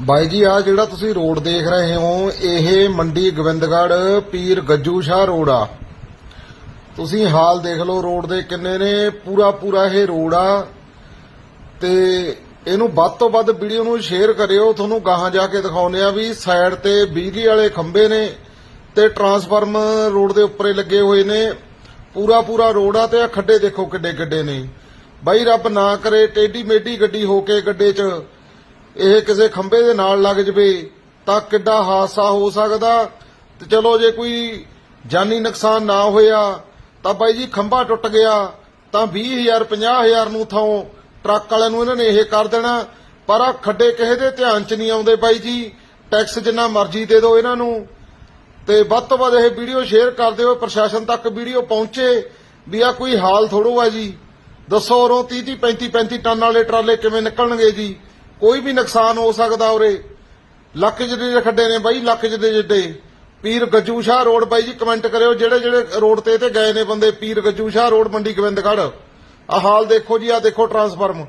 ਬਾਈ ਜੀ ਆ ਜਿਹੜਾ ਤੁਸੀਂ ਰੋਡ ਦੇਖ ਰਹੇ ਹੋ, ਇਹ ਮੰਡੀ ਗੋਬਿੰਦਗੜ੍ਹ ਪੀਰ ਗੱਜੂ ਸ਼ਾਹ ਰੋਡ ਆ। ਤੁਸੀਂ ਹਾਲ ਦੇਖ ਲਓ, ਰੋਡ ਦੇ ਕਿੰਨੇ ਨੇ, ਪੂਰਾ ਪੂਰਾ ਇਹ ਰੋਡ ਆ। ਤੇ ਇਹਨੂੰ ਵੱਧ ਤੋਂ ਵੱਧ ਵੀਡੀਓ ਨੂੰ ਸ਼ੇਅਰ ਕਰਿਓ, ਤੁਹਾਨੂੰ ਗਾਹਾਂ ਜਾ ਕੇ ਦਿਖਾਉਂਦੇ ਆ ਵੀ ਸਾਈਡ ਤੇ ਬਿਜਲੀ ਵਾਲੇ ਖੰਭੇ ਨੇ ਤੇ ਟਰਾਂਸਫਾਰਮ ਰੋਡ ਦੇ ਉੱਪਰੇ ਲੱਗੇ ਹੋਏ ਨੇ। ਪੂਰਾ ਪੂਰਾ ਰੋਡ ਆ ਤੇ ਆ ਖੱਡੇ ਦੇਖੋ ਕਿੱਡੇ ਕਿੱਡੇ ਨੇ। ਬਾਈ, ਰੱਬ ਨਾ ਕਰੇ, ਟੇਢੀ ਮੇਢੀ ਗੱਡੀ ਹੋ ਕੇ ਗੱਡੇ 'ਚ ਇਹ ਕਿਸੇ ਖੰਭੇ ਦੇ ਨਾਲ ਲੱਗ ਜਵੇ ਤਾਂ ਕਿੱਡਾ ਹਾਦਸਾ ਹੋ ਸਕਦਾ? ਤੇ ਚਲੋ ਜੇ ਕੋਈ ਜਾਨੀ ਨੁਕਸਾਨ ਨਾ ਹੋਇਆ, ਤਾਂ ਬਾਈ ਜੀ ਖੰਭਾ ਟੁੱਟ ਗਿਆ, ਤਾਂ 20000 50000 ਨੂੰ ਥਾਂ ਟਰੱਕ ਵਾਲਿਆਂ ਨੂੰ ਇਹਨਾਂ ਨੇ ਇਹ ਕਰ ਦੇਣਾ। ਪਰ ਆ ਖੱਡੇ ਕਿਸੇ ਦੇ ਧਿਆਨ 'ਚ ਨਹੀਂ ਆਉਂਦੇ ਬਾਈ ਜੀ। ਟੈਕਸ ਜਿੰਨਾ ਮਰਜ਼ੀ ਦੇ ਦਿਓ ਇਹਨਾਂ ਨੂੰ। ਤੇ ਵੱਧ ਤੋਂ ਵੱਧ ਇਹ ਵੀਡੀਓ ਸ਼ੇਅਰ ਕਰ ਦਿਓ, ਪ੍ਰਸ਼ਾਸਨ ਤੱਕ ਵੀਡੀਓ ਪਹੁੰਚੇ ਵੀ ਆ ਕੋਈ ਹਾਲ ਥੋੜੋ ਆ ਜੀ। ਦੱਸੋ ਉਰੋਂ 30 30 35 35 ਟਨ ਵਾਲੇ ਟਰਾਲੇ ਕਿਵੇਂ ਨਿਕਲਣਗੇ ਜੀ? ਕੋਈ ਵੀ ਨੁਕਸਾਨ ਹੋ ਸਕਦਾ ਉਰੇ। ਲੱਖ ਜਿਹੜੇ ਖੱਡੇ ਨੇ ਬਾਈ ਲੱਖ ਜਿੱਡੇ ਜਿੱਡੇ। ਪੀਰ ਗੱਜੂ ਸ਼ਾਹ ਰੋਡ ਬਾਈ ਜੀ ਕਮੈਂਟ ਕਰਿਓ, ਜਿਹੜੇ ਜਿਹੜੇ ਰੋਡ ਤੇ ਤੇ ਗਏ ਨੇ ਬੰਦੇ, ਪੀਰ ਗੱਜੂ ਸ਼ਾਹ ਰੋਡ, ਮੰਡੀ ਗੋਬਿੰਦਗੜ੍ਹ। ਆ ਹਾਲ ਦੇਖੋ ਜੀ ਆ ਦੇਖੋ ਟਰਾਂਸਫਾਰਮ